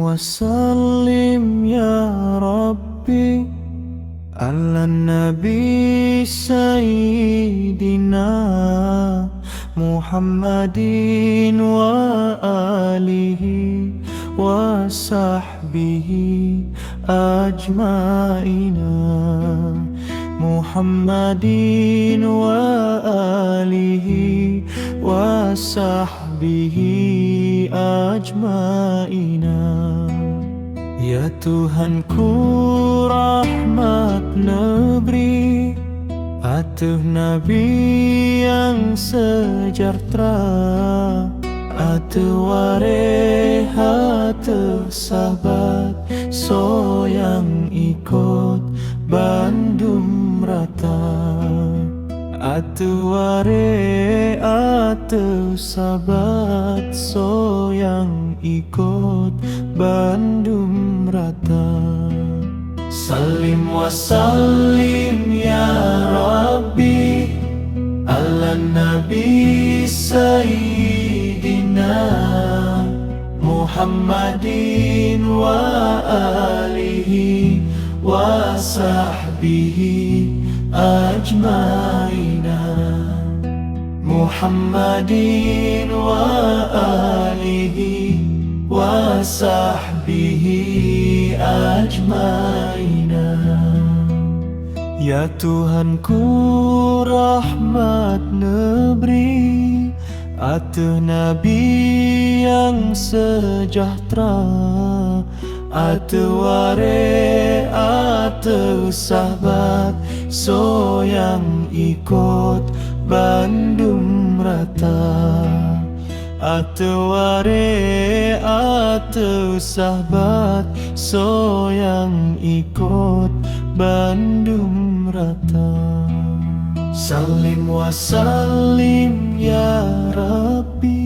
وسلم يا ربي على النبي سيدنا محمد وآله وصحبه أجمعين. محمد وآله وصحبه ajma'ina. Ya Tuhanku rahmat negeri Atuh Nabi yang sejahtera Atuh wareh atuh Atuh ware atuh sahabat So yang ikut Bandung rata. Salim wa salim ya Rabbi Ala Nabi Sayyidina Muhammadin wa alihi wa sahbihi ajmaina Muhammadin wa alihi wa sahbihi ajmaina. Ya Tuhanku rahmat negeri Atuh Nabi yang sejahtera Atuh ware atuh sahabat So yang ikut Bandung rata Atu ware atu sahabat So yang ikut Bandung rata. Salim wa salim ya Rabbi